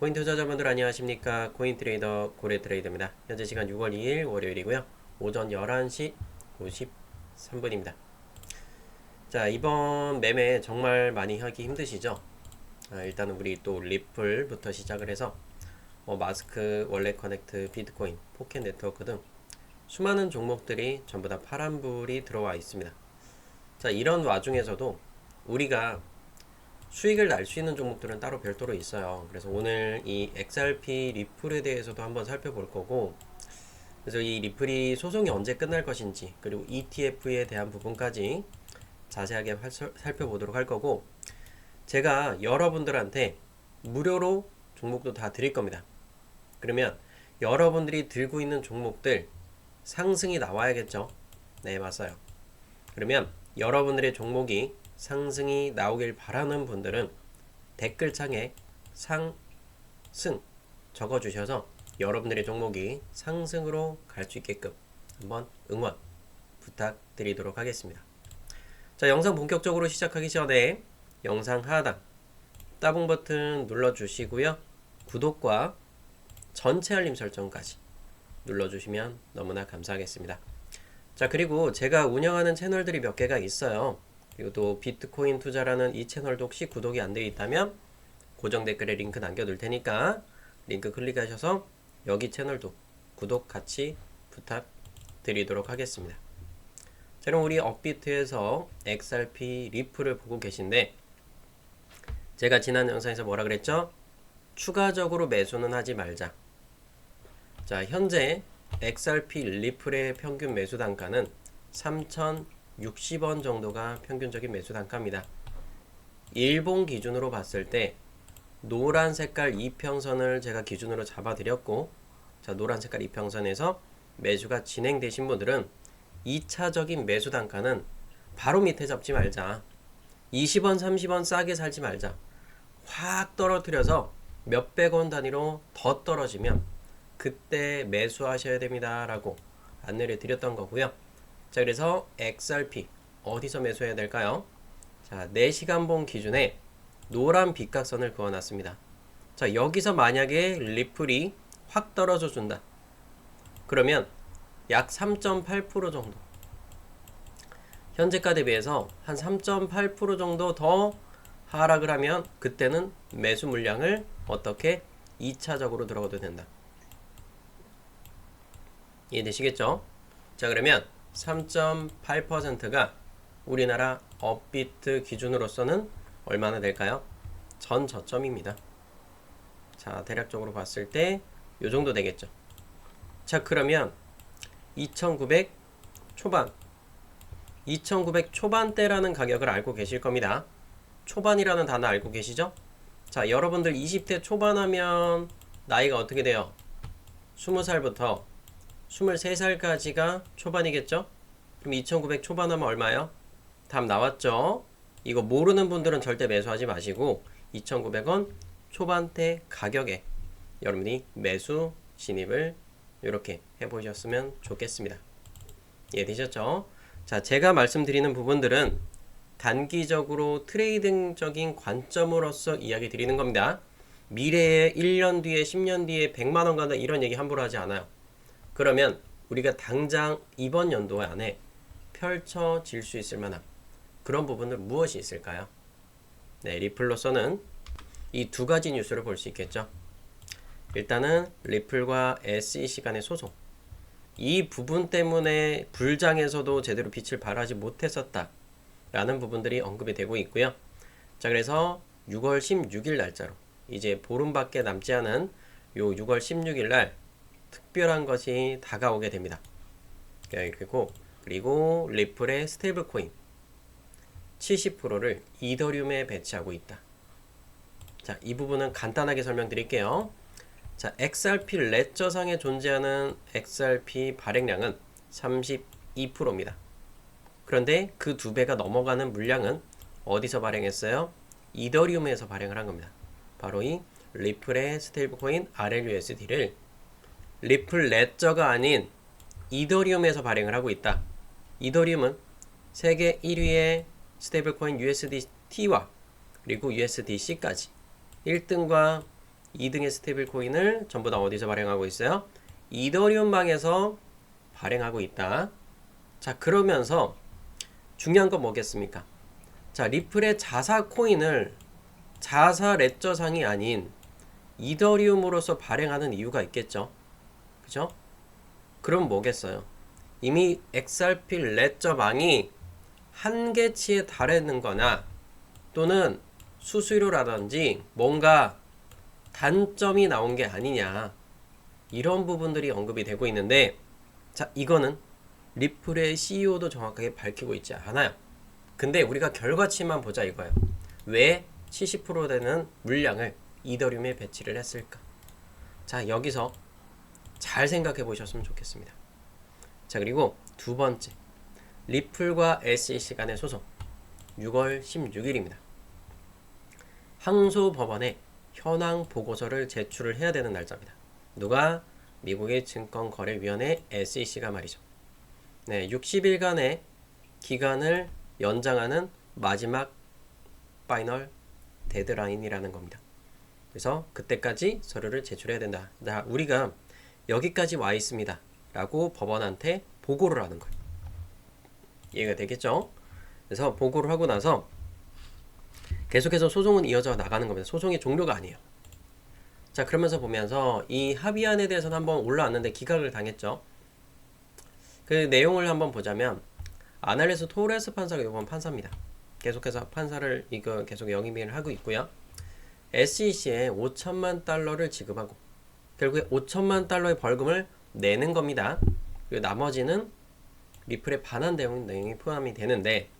코인 투자자분들 안녕하십니까? 코인 트레이더 고래 트레이더입니다. 현재 시간 6월 2일 월요일이고요. 오전 11시 53분입니다. 자 이번 매매 정말 많이 하기 힘드시죠? 아, 일단은 우리 또 리플부터 시작을 해서 어, 마스크, 원래 커넥트, 비트코인, 포켓 네트워크 등 수많은 종목들이 전부 다 파란불이 들어와 있습니다. 자 이런 와중에서도 우리가 수익을 날 수 있는 종목들은 따로 별도로 있어요. 그래서 오늘 이 XRP 리플에 대해서도 한번 살펴볼 거고, 그래서 이 리플이 소송이 언제 끝날 것인지, 그리고 ETF에 대한 부분까지 자세하게 활- 살펴보도록 할 거고, 제가 여러분들한테 무료로 종목도 다 드릴 겁니다. 그러면 여러분들이 들고 있는 종목들 상승이 나와야겠죠? 네, 맞아요. 그러면 여러분들의 종목이 상승이 나오길 바라는 분들은 댓글창에 상승 적어주셔서 여러분들의 종목이 상승으로 갈 수 있게끔 한번 응원 부탁드리도록 하겠습니다. 자, 영상 본격적으로 시작하기 전에 영상 하단 따봉 버튼 눌러주시고요. 구독과 전체 알림 설정까지 눌러주시면 너무나 감사하겠습니다. 자, 그리고 제가 운영하는 채널들이 몇 개가 있어요. 그리고 또 비트코인 투자라는 이 채널도 혹시 구독이 안 되어 있다면 고정 댓글에 링크 남겨둘 테니까 링크 클릭하셔서 여기 채널도 구독 같이 부탁드리도록 하겠습니다. 자, 그럼 우리 업비트에서 XRP 리플을 보고 계신데 제가 지난 영상에서 뭐라 그랬죠? 추가적으로 매수는 하지 말자. 자, 현재 XRP 리플의 평균 매수 단가는 3,060원 정도가 평균적인 매수 단가입니다. 일본 기준으로 봤을 때 노란 색깔 이평선을 제가 기준으로 잡아 드렸고 자 노란 색깔 이평선에서 매수가 진행되신 분들은 2차적인 매수 단가는 바로 밑에 잡지 말자. 20원 30원 싸게 살지 말자. 확 떨어뜨려서 몇백 원 단위로 더 떨어지면 그때 매수하셔야 됩니다 라고 안내를 드렸던 거고요 자 그래서 XRP 어디서 매수해야 될까요? 자 4시간봉 기준에 노란 빗각선을 그어놨습니다. 자 여기서 만약에 리플이 확 떨어져 준다. 그러면 약 3.8% 정도 현재가 대비해서 한 3.8% 정도 더 하락을 하면 그때는 매수 물량을 어떻게 2차적으로 들어가도 된다. 이해되시겠죠? 자 그러면 3.8%가 우리나라 업비트 기준으로서는 얼마나 될까요? 전 저점입니다. 자, 대략적으로 봤을 때요 정도 되겠죠. 자, 그러면 2900 초반 2900 초반대라는 가격을 알고 계실 겁니다. 초반이라는 단어 알고 계시죠? 자, 여러분들 20대 초반 하면 나이가 어떻게 돼요? 20살부터 23살까지가 초반이겠죠? 그럼 2900 초반 하면 얼마예요? 답 나왔죠? 이거 모르는 분들은 절대 매수하지 마시고 2,900원 초반대 가격에 여러분이 매수 진입을 이렇게 해보셨으면 좋겠습니다. 이해되셨죠? 자, 제가 말씀드리는 부분들은 단기적으로 트레이딩적인 관점으로서 이야기 드리는 겁니다. 미래에 1년 뒤에 10년 뒤에 100만 원 간다 이런 얘기 함부로 하지 않아요. 그러면 우리가 당장 이번 연도 안에 펼쳐질 수 있을 만한 그런 부분은 무엇이 있을까요? 네, 리플로서는 이 두 가지 뉴스를 볼 수 있겠죠. 일단은 리플과 SEC 간의 소송. 이 부분 때문에 불장에서도 제대로 빛을 발하지 못했었다. 라는 부분들이 언급이 되고 있고요. 자, 그래서 6월 16일 날짜로 이제 보름밖에 남지 않은 요 6월 16일 날 특별한 것이 다가오게 됩니다. 네, 그리고 그리고 리플의 스테이블 코인 70%를 이더리움에 배치하고 있다. 자, 이 부분은 간단하게 설명드릴게요. 자, XRP 레저상에 존재하는 XRP 발행량은 32%입니다. 그런데 그 두 배가 넘어가는 물량은 어디서 발행했어요? 이더리움에서 발행을 한 겁니다. 바로 이 리플의 스테이블 코인 RLUSD를 리플 레저가 아닌 이더리움에서 발행을 하고 있다. 이더리움은 세계 1위의 스테이블 코인 USDT와 그리고 USDC까지 1등과 2등의 스테이블 코인을 전부 다 어디서 발행하고 있어요? 이더리움 방에서 발행하고 있다. 자, 그러면서 중요한 건 뭐겠습니까? 자, 리플의 자사 코인을 자사 레저상이 아닌 이더리움으로서 발행하는 이유가 있겠죠. 그죠? 그럼 뭐겠어요? 이미 XRP 레저망이 한계치에 달했는 거나 또는 수수료라든지 뭔가 단점이 나온 게 아니냐 이런 부분들이 언급이 되고 있는데 자 이거는 리플의 CEO도 정확하게 밝히고 있지 않아요 근데 우리가 결과치만 보자 이거예요 왜 70% 되는 물량을 이더리움에 배치를 했을까 자 여기서 잘 생각해 보셨으면 좋겠습니다 자 그리고 두 번째 리플과 SEC 간의 소송 6월 16일입니다 항소법원에 현황 보고서를 제출을 해야 되는 날짜입니다. 누가? 미국의 증권거래위원회 SEC가 말이죠. 네, 60일간의 기간을 연장하는 마지막 파이널 데드라인이라는 겁니다. 그래서 그때까지 서류를 제출해야 된다. 자, 우리가 여기까지 와 있습니다. 라고 법원한테 보고를 하는 거예요. 이해가 되겠죠? 그래서 보고를 하고 나서 계속해서 소송은 이어져 나가는 겁니다. 소송의 종료가 아니에요. 자, 그러면서 보면서 이 합의안에 대해서는 한번 올라왔는데 기각을 당했죠. 그 내용을 한번 보자면 아날레스 토레스 판사가 이번 판사입니다. 계속해서 판사를 이거 계속 영임을 하고 있고요. SEC에 5천만 달러를 지급하고 결국에 5천만 달러의 벌금을 내는 겁니다. 그리고 나머지는 반환 내용, 내용이 포함이 되는데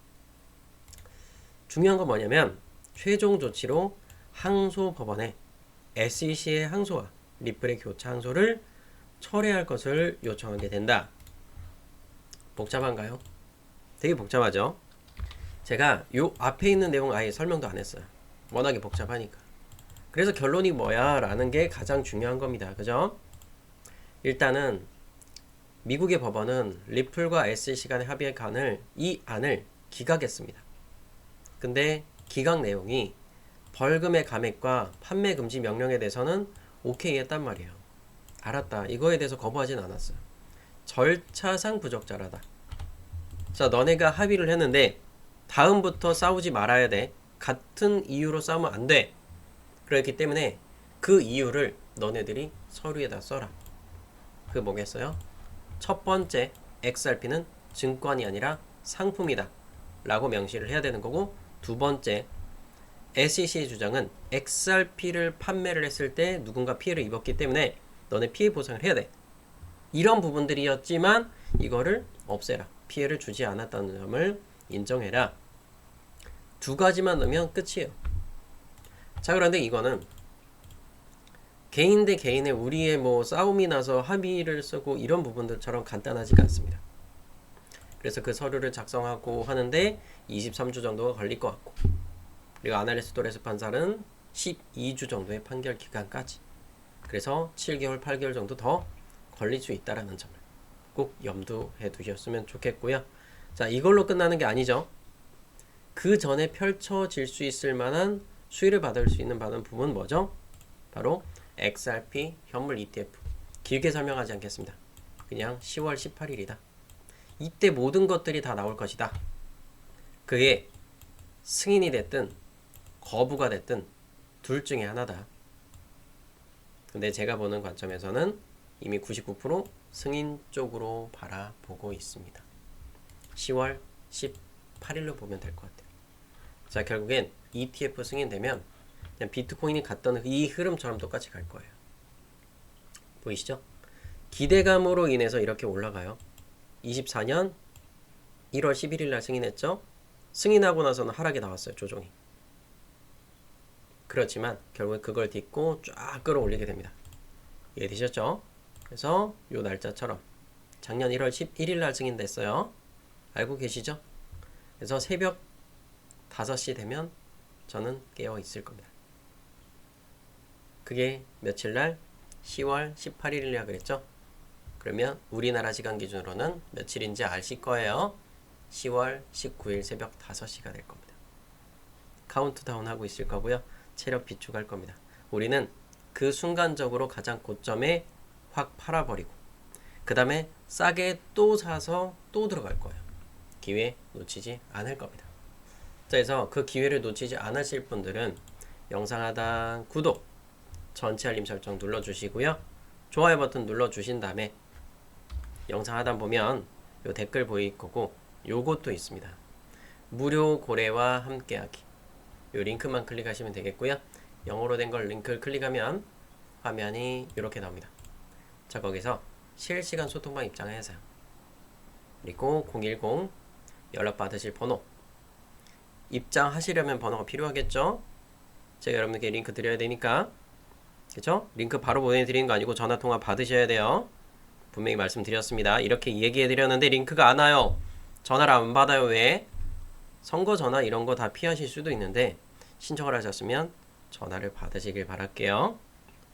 중요한 건 뭐냐면 최종 조치로 항소 법원에 SEC의 항소와 리플의 교차 항소를 철회할 것을 요청하게 된다. 복잡한가요? 되게 복잡하죠? 제가 요 앞에 있는 내용 아예 설명도 안 했어요. 워낙에 복잡하니까. 그래서 결론이 뭐야? 라는 게 가장 중요한 겁니다. 그죠? 일단은 미국의 법원은 리플과 SEC 간의 합의의 간을 이 안을 기각했습니다. 근데 기각 내용이 벌금의 감액과 판매 금지 명령에 대해서는 오케이 했단 말이에요. 알았다. 이거에 대해서 거부하진 않았어요. 절차상 부적절하다. 자, 너네가 합의를 했는데 다음부터 싸우지 말아야 돼. 같은 이유로 싸우면 안 돼. 그렇기 때문에 그 이유를 너네들이 서류에다 써라. 그 뭐겠어요? 첫 번째, XRP는 증권이 아니라 상품이다. 라고 명시를 해야 되는 거고 두 번째, SEC의 주장은 XRP를 판매를 했을 때 누군가 피해를 입었기 때문에 너네 피해 보상을 해야 돼. 이런 부분들이었지만 이거를 없애라. 피해를 주지 않았다는 점을 인정해라. 두 가지만 넣으면 끝이에요. 자, 그런데 이거는 개인 대 개인의 우리의 뭐 싸움이 나서 합의를 쓰고 이런 부분들처럼 간단하지가 않습니다. 그래서 그 서류를 작성하고 하는데 23주 정도가 걸릴 것 같고 그리고 아날리스 도레스 판사는 12주 정도의 판결 기간까지 그래서 7개월, 8개월 정도 더 걸릴 수 있다라는 점을 꼭 염두해 두셨으면 좋겠고요. 자, 이걸로 끝나는 게 아니죠. 그 전에 펼쳐질 수 있을 만한 수혜를 받을 수 있는 받은 부분 뭐죠? 바로 XRP 현물 ETF. 길게 설명하지 않겠습니다. 그냥 10월 18일이다. 이때 모든 것들이 다 나올 것이다. 그게 승인이 됐든 거부가 됐든 둘 중에 하나다. 근데 제가 보는 관점에서는 이미 99% 승인 쪽으로 바라보고 있습니다. 10월 18일로 보면 될 것 같아요. 자, 결국엔 ETF 승인되면 그냥 비트코인이 갔던 이 흐름처럼 똑같이 갈 거예요. 보이시죠? 기대감으로 인해서 이렇게 올라가요. 24년 1월 11일 날 승인했죠. 승인하고 나서는 하락이 나왔어요. 조정이. 그렇지만 결국에 그걸 딛고 쫙 끌어올리게 됩니다. 이해되셨죠? 그래서 요 날짜처럼 작년 1월 11일 날 승인됐어요. 알고 계시죠? 그래서 새벽 5시 되면 저는 깨어 있을 겁니다. 그게 며칠 날? 10월 18일이라 그랬죠? 그러면 우리나라 시간 기준으로는 며칠인지 아실 거예요. 10월 19일 새벽 5시가 될 겁니다. 카운트다운 하고 있을 거고요. 체력 비축할 겁니다. 우리는 그 순간적으로 가장 고점에 확 팔아버리고 그 다음에 싸게 또 사서 또 들어갈 거예요. 기회 놓치지 않을 겁니다. 자, 그래서 그 기회를 놓치지 않으실 분들은 영상 하단 구독, 전체 알림 설정 눌러주시고요. 좋아요 버튼 눌러주신 다음에 영상 하단 보면 요 댓글 보일 거고 요것도 있습니다. 무료 고래와 함께하기. 요 링크만 클릭하시면 되겠고요. 영어로 된 걸 링크를 클릭하면 화면이 이렇게 나옵니다. 자 거기서 실시간 소통방 입장해서요. 그리고 010 연락 받으실 번호 입장하시려면 번호가 필요하겠죠? 제가 여러분께 링크 드려야 되니까 그죠? 링크 바로 보내드리는 거 아니고 전화 통화 받으셔야 돼요. 분명히 말씀드렸습니다. 이렇게 얘기해 드렸는데 링크가 안 와요. 전화를 안 받아요. 왜? 선거 전화 이런 거 다 피하실 수도 있는데 신청을 하셨으면 전화를 받으시길 바랄게요.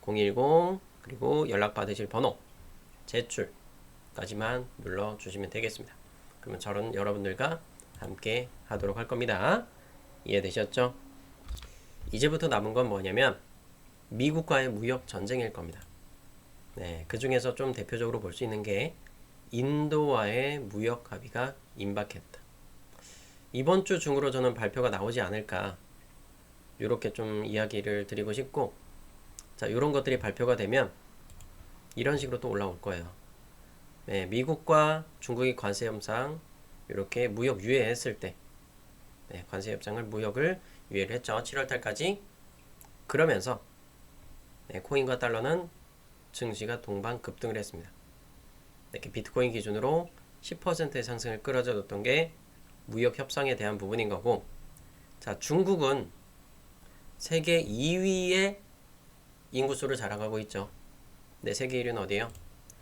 010 그리고 연락 받으실 번호 제출까지만 눌러 주시면 되겠습니다. 그러면 저는 여러분들과 함께 하도록 할 겁니다. 이해되셨죠? 이제부터 남은 건 뭐냐면 미국과의 무역 전쟁일 겁니다. 네, 그 중에서 좀 대표적으로 볼 수 있는 게 인도와의 무역 합의가 임박했다. 이번 주 중으로 저는 발표가 나오지 않을까 이렇게 좀 이야기를 드리고 싶고 자 이런 것들이 발표가 되면 이런 식으로 또 올라올 거예요. 네, 미국과 중국이 관세 협상 이렇게 무역 유예했을 때 네, 관세 협상을 무역을 유예를 했죠. 7월 달까지 그러면서 네, 코인과 달러는 증시가 동반 급등을 했습니다. 이렇게 비트코인 기준으로 10%의 상승을 끌어줘 줬던 게 무역 협상에 대한 부분인 거고 자 중국은 세계 2위의 인구수를 자랑하고 있죠. 네, 세계 1위는 어디예요?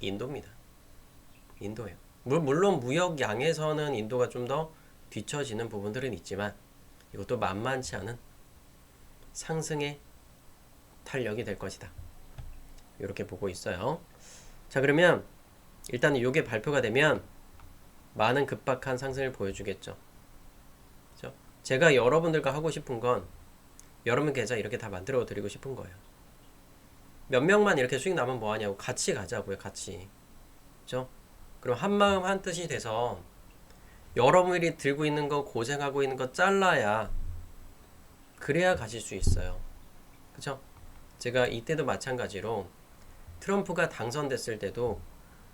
인도입니다. 인도예요. 물- 물론 무역 양에서는 인도가 좀 더 뒤처지는 부분들은 있지만 이것도 만만치 않은 상승의 탄력이 될 것이다. 이렇게 보고 있어요. 자 그러면 일단 이게 발표가 되면 많은 급박한 상승을 보여주겠죠. 그죠? 제가 여러분들과 하고 싶은 건 여러분 계좌 이렇게 다 만들어 드리고 싶은 거예요. 몇 명만 이렇게 수익 나면 뭐 하냐고 같이 가자고요, 같이. 그죠? 그럼 한 마음 한 뜻이 돼서 여러분들이 들고 있는 거 고생하고 있는 거 잘라야 그래야 가실 수 있어요. 그죠? 제가 이때도 마찬가지로 트럼프가 당선됐을 때도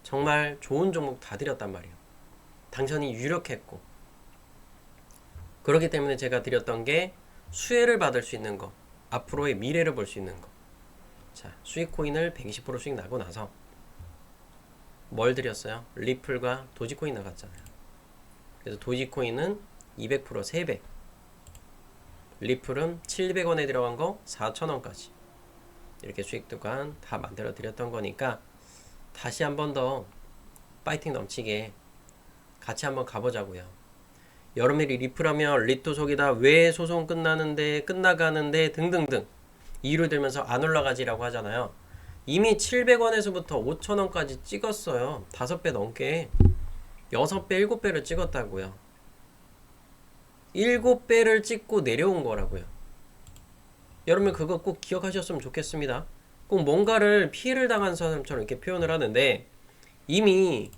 정말 좋은 종목 다 드렸단 말이에요. 당선이 유력했고. 그렇기 때문에 제가 드렸던 게 수혜를 받을 수 있는 거, 앞으로의 미래를 볼 수 있는 거. 자, 수익 코인을 120% 수익 나고 나서 뭘 드렸어요? 리플과 도지코인 나갔잖아요. 그래서 도지코인은 200% 3배. 리플은 700원에 들어간 거 4,000원까지. 이렇게 수익 도간 다 만들어 드렸던 거니까 다시 한 번 더 파이팅 넘치게 같이 한번 가보자고요. 여름일이 리플하면 리또 속이다 왜 소송 끝나는데 끝나가는데 등등등 이유를 들면서 안 올라가지라고 하잖아요. 이미 700원에서부터 5,000원까지 찍었어요. 5배 넘게 6배, 7배를 찍었다고요. 7배를 찍고 내려온 거라고요. 여러분 그거 꼭 기억하셨으면 좋겠습니다. 꼭 뭔가를 피해를 당한 사람처럼 이렇게 표현을 하는데 이미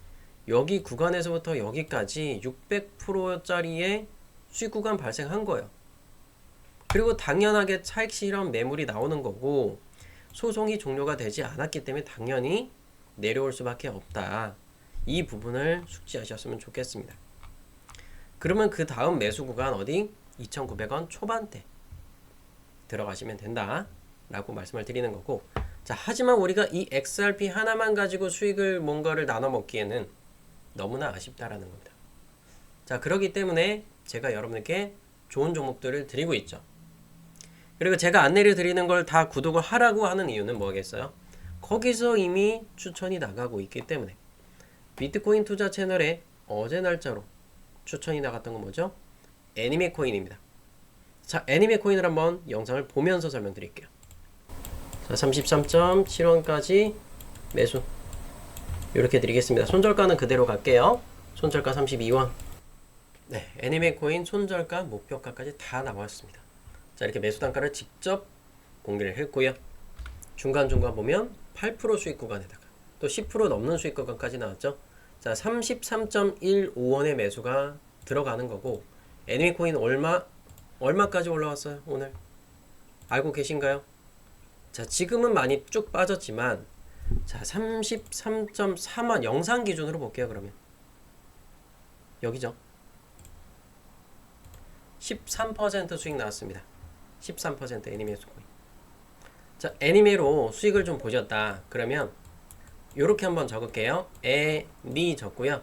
여기 구간에서부터 여기까지 600%짜리의 수익 구간 발생한 거예요. 그리고 당연하게 차익 실현 매물이 나오는 거고 소송이 종료가 되지 않았기 때문에 당연히 내려올 수밖에 없다. 이 부분을 숙지하셨으면 좋겠습니다. 그러면 그 다음 매수 구간 어디? 2,900원 초반대 들어가시면 된다. 라고 말씀을 드리는 거고. 자, 하지만 우리가 이 XRP 하나만 가지고 수익을 뭔가를 나눠 먹기에는 너무나 아쉽다라는 겁니다. 자, 그러기 때문에 제가 여러분께 좋은 종목들을 드리고 있죠. 그리고 제가 안내를 드리는 걸 다 구독을 하라고 하는 이유는 뭐겠어요? 거기서 이미 추천이 나가고 있기 때문에 비트코인 투자 채널에 어제 날짜로 추천이 나갔던 건 뭐죠? 애니메 코인입니다. 자, 애니메 코인을 한번 영상을 보면서 설명드릴게요. 자, 33.7원까지 매수. 이렇게 드리겠습니다. 손절가는 그대로 갈게요. 손절가 32원. 네, 애니메 코인 손절가, 목표가까지 다 나왔습니다. 자, 이렇게 매수 단가를 직접 공개를 했고요. 중간중간 보면 8% 수익 구간에다가 또 10% 넘는 수익 구간까지 나왔죠. 자, 33.15원의 매수가 들어가는 거고 애니메코인 얼마 얼마까지 올라왔어요 오늘 알고 계신가요? 자 지금은 많이 쭉 빠졌지만 자 33.4만 영상 기준으로 볼게요 그러면 여기죠 13% 수익 나왔습니다 13% 애니메 코인 자 애니메로 수익을 좀 보셨다 그러면 요렇게 한번 적을게요 애니 적고요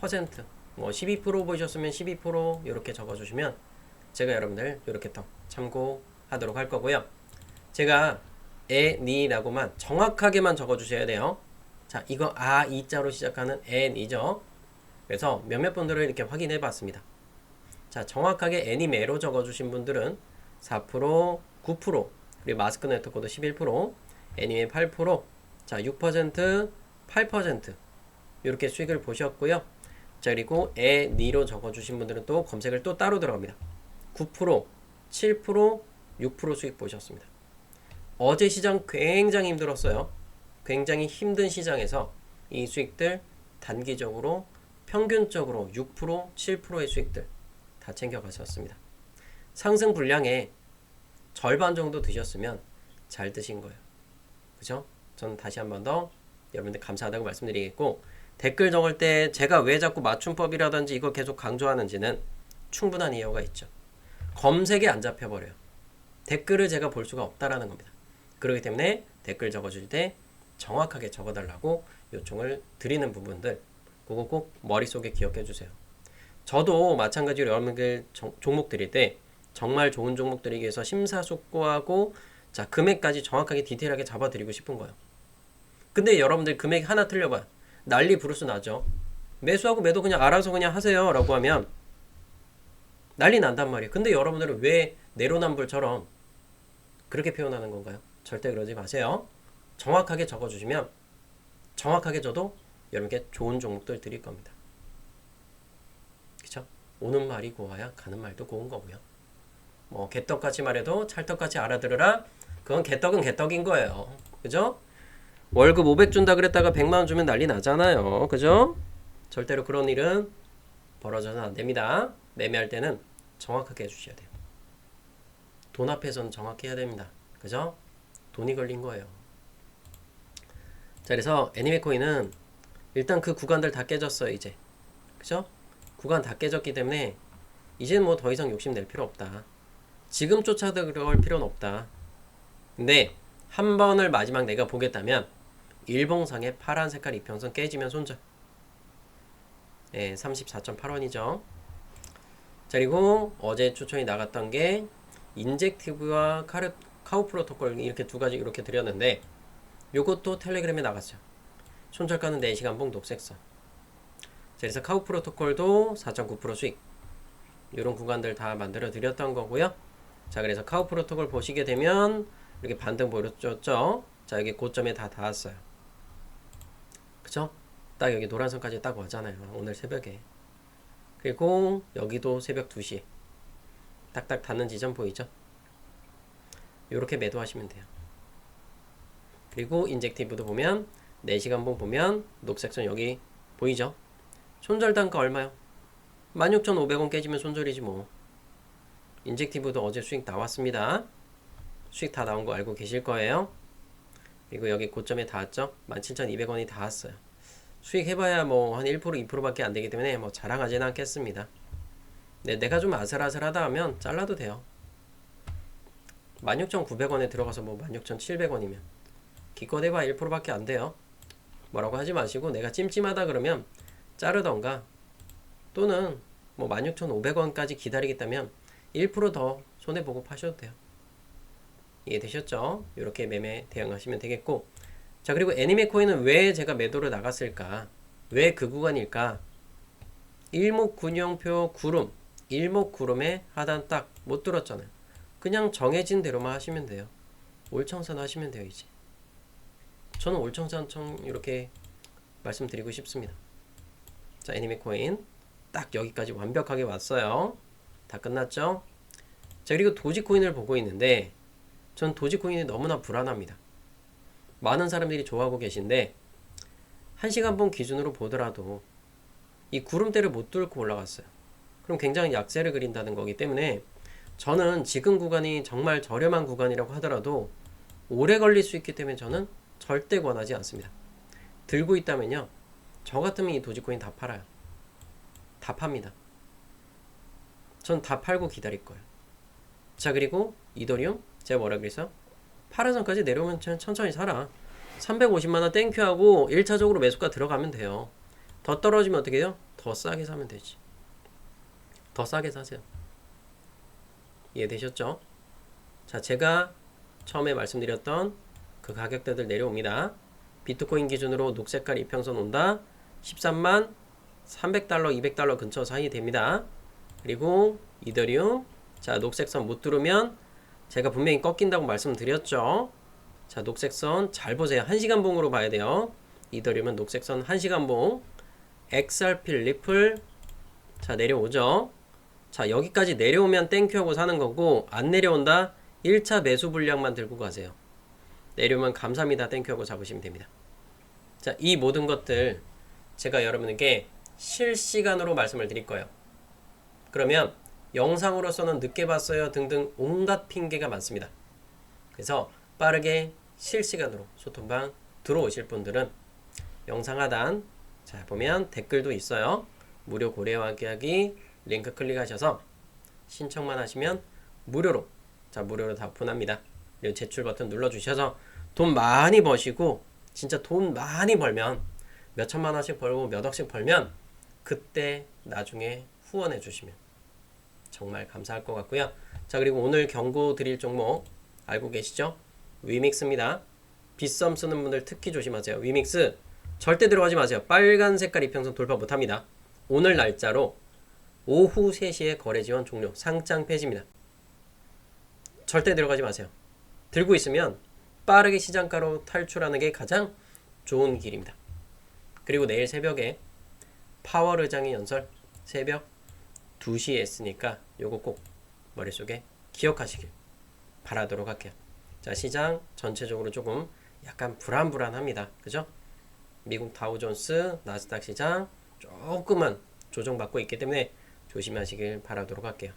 퍼센트 뭐 12% 보셨으면 12% 이렇게 적어 주시면 제가 여러분들 이렇게 또 참고하도록 할 거고요. 제가 애니라고만 정확하게만 적어 주셔야 돼요. 자, 이거 아 이자로 시작하는 애니죠. 그래서 몇몇 분들을 이렇게 확인해 봤습니다. 자, 정확하게 애니메로 적어 주신 분들은 4%, 9%, 그리고 마스크 네트워크도 11%, 애니메 8%, 자, 6%, 8% 이렇게 수익을 보셨고요. 자 그리고 에, 니로 적어주신 분들은 또 검색을 또 따로 들어갑니다. 9%, 7%, 6% 수익 보셨습니다. 어제 시장 굉장히 힘들었어요. 굉장히 힘든 시장에서 이 수익들 단기적으로 평균적으로 6%, 7%의 수익들 다 챙겨 가셨습니다. 상승 분량의 절반 정도 드셨으면 잘 드신 거예요. 그죠? 저는 다시 한 번 더 여러분들 감사하다고 말씀드리겠고 댓글 적을 때 제가 왜 자꾸 맞춤법이라든지 이거 계속 강조하는지는 충분한 이유가 있죠. 검색에 안 잡혀버려요. 댓글을 제가 볼 수가 없다라는 겁니다. 그렇기 때문에 댓글 적어줄 때 정확하게 적어달라고 요청을 드리는 부분들 그거 꼭 머릿속에 기억해 주세요. 저도 마찬가지로 여러분들 종목 드릴 때 정말 좋은 종목 드리기 위해서 심사숙고하고 자 금액까지 정확하게 디테일하게 잡아드리고 싶은 거예요. 근데 여러분들 금액 하나 틀려봐요. 난리 부르스 나죠. 매수하고 매도 그냥 알아서 그냥 하세요. 라고 하면 난리 난단 말이에요. 근데 여러분들은 왜 내로남불처럼 그렇게 표현하는 건가요? 절대 그러지 마세요. 정확하게 적어주시면 정확하게 저도 여러분께 좋은 종목들 드릴 겁니다. 그쵸? 오는 말이 고와야 가는 말도 고운 거고요. 뭐 개떡같이 말해도 찰떡같이 알아들으라. 그건 개떡은 개떡인 거예요. 그죠? 월급 500 준다 그랬다가 100만 원 주면 난리 나잖아요. 그죠? 절대로 그런 일은 벌어져서는 안 됩니다. 매매할 때는 정확하게 해주셔야 돼요. 돈 앞에서는 정확히 해야 됩니다. 그죠? 돈이 걸린 거예요. 자, 그래서 애니메 코인은 일단 그 구간들 다 깨졌어요, 이제. 그죠? 구간 다 깨졌기 때문에 이제는 뭐 더 이상 욕심 낼 필요 없다. 지금 쫓아들어갈 필요는 없다. 근데 한 번을 마지막 내가 보겠다면 일봉상의 파란 색깔 이평선 깨지면 손절. 예, 34.8원이죠. 자, 그리고 어제 추천이 나갔던 게 인젝티브와 카르, 카우 프로토콜 이렇게 두 가지 이렇게 드렸는데 요것도 텔레그램에 나갔죠. 손절가는 4시간 봉 녹색선. 자, 그래서 카우 프로토콜도 4.9% 수익. 이런 구간들 다 만들어 드렸던 거고요. 자, 그래서 카우 프로토콜 보시게 되면 이렇게 반등 보여줬죠. 자, 여기 고점에 다 닿았어요. 그쵸? 딱 여기 노란선까지 딱 왔잖아요. 오늘 새벽에. 그리고 여기도 새벽 2시. 딱딱 닿는 지점 보이죠? 이렇게 매도하시면 돼요. 그리고 인젝티브도 보면 4시간 봉 보면 녹색선 여기 보이죠? 손절 단가 얼마요? 16,500원 깨지면 손절이지 뭐. 인젝티브도 어제 수익 나왔습니다. 수익 다 나온 거 알고 계실 거예요. 그리고 여기 고점에 닿았죠? 17,200원이 닿았어요. 수익 해봐야 뭐 한 1% 2%밖에 안 되기 때문에 뭐 자랑하지는 않겠습니다. 네, 내가 좀 아슬아슬하다 하면 잘라도 돼요. 16,900원에 들어가서 뭐 16,700원이면 기껏 해봐 1%밖에 안 돼요. 뭐라고 하지 마시고 내가 찜찜하다 그러면 자르던가 또는 뭐 16,500원까지 기다리겠다면 1%더 손해보고 파셔도 돼요. 이해되셨죠? 이렇게 매매 대응하시면 되겠고 자 그리고 애니메 코인은 왜 제가 매도를 나갔을까? 왜 그 구간일까? 일목균형표 구름 일목구름의 하단 딱 못 들었잖아요. 그냥 정해진 대로만 하시면 돼요. 올청산 하시면 돼요 이제. 저는 올청산청 이렇게 말씀드리고 싶습니다. 자 애니메 코인 딱 여기까지 완벽하게 왔어요. 다 끝났죠? 자 그리고 도지코인을 보고 있는데 전 도지코인이 너무나 불안합니다. 많은 사람들이 좋아하고 계신데 1시간봉 기준으로 보더라도 이 구름대를 못 뚫고 올라갔어요. 그럼 굉장히 약세를 그린다는 거기 때문에 저는 지금 구간이 정말 저렴한 구간이라고 하더라도 오래 걸릴 수 있기 때문에 저는 절대 권하지 않습니다. 들고 있다면요. 저 같으면 이 도지코인 다 팔아요. 다 팝니다. 전 다 팔고 기다릴 거예요. 자, 그리고 이더리움 제가 뭐라 그랬어? 파라선까지 내려오면 천- 천천히 사라. 350만원 땡큐하고 1차적으로 매수가 들어가면 돼요. 더 떨어지면 어떻게 해요? 더 싸게 사면 되지. 더 싸게 사세요. 이해되셨죠? 자, 제가 처음에 말씀드렸던 그 가격대들 내려옵니다. 비트코인 기준으로 녹색깔 이평선 온다. 13만 300달러, 200달러 근처 사이 됩니다. 그리고 이더리움 자, 녹색선 못 뚫으면 제가 분명히 꺾인다고 말씀드렸죠. 자, 녹색선 잘 보세요. 1시간 봉으로 봐야 돼요. 이더리움은 녹색선 1시간 봉. XRP 리플 자, 내려오죠. 자, 여기까지 내려오면 땡큐 하고 사는 거고 안 내려온다. 1차 매수 분량만 들고 가세요. 내려오면 감사합니다. 땡큐 하고 잡으시면 됩니다. 자, 이 모든 것들 제가 여러분에게 실시간으로 말씀을 드릴 거예요. 그러면 영상으로서는 늦게 봤어요 등등 온갖 핑계가 많습니다. 그래서 빠르게 실시간으로 소통방 들어오실 분들은 영상 하단 자 보면 댓글도 있어요. 무료 고래와 함께하기 링크 클릭하셔서 신청만 하시면 무료로 자 무료로 다 오픈합니다. 그리고 제출 버튼 눌러주셔서 돈 많이 버시고 진짜 돈 많이 벌면 몇 천만 원씩 벌고 몇 억씩 벌면 그때 나중에 후원해 주시면 정말 감사할 것 같고요. 자 그리고 오늘 경고 드릴 종목 알고 계시죠? 위믹스입니다. 빗썸 쓰는 분들 특히 조심하세요. 위믹스 절대 들어가지 마세요. 빨간 색깔 이평선 돌파 못합니다. 오늘 날짜로 오후 3시에 거래 지원 종료 상장 폐지입니다. 절대 들어가지 마세요. 들고 있으면 빠르게 시장가로 탈출하는 게 가장 좋은 길입니다. 그리고 내일 새벽에 파월 의장의 연설 새벽 2시에 했으니까 요거 꼭 머릿속에 기억하시길 바라도록 할게요. 자, 시장 전체적으로 조금 약간 불안불안합니다. 그죠? 미국 다우존스, 나스닥 시장 조금만 조정받고 있기 때문에 조심하시길 바라도록 할게요.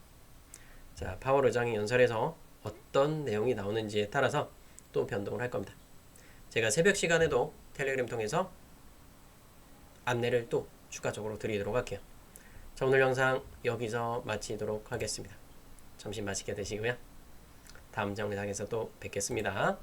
자, 파월 의장이 연설에서 어떤 내용이 나오는지에 따라서 또 변동을 할 겁니다. 제가 새벽 시간에도 텔레그램 통해서 안내를 또 추가적으로 드리도록 할게요. 자, 오늘 영상 여기서 마치도록 하겠습니다. 점심 맛있게 드시고요. 다음 정리상에서 또 뵙겠습니다.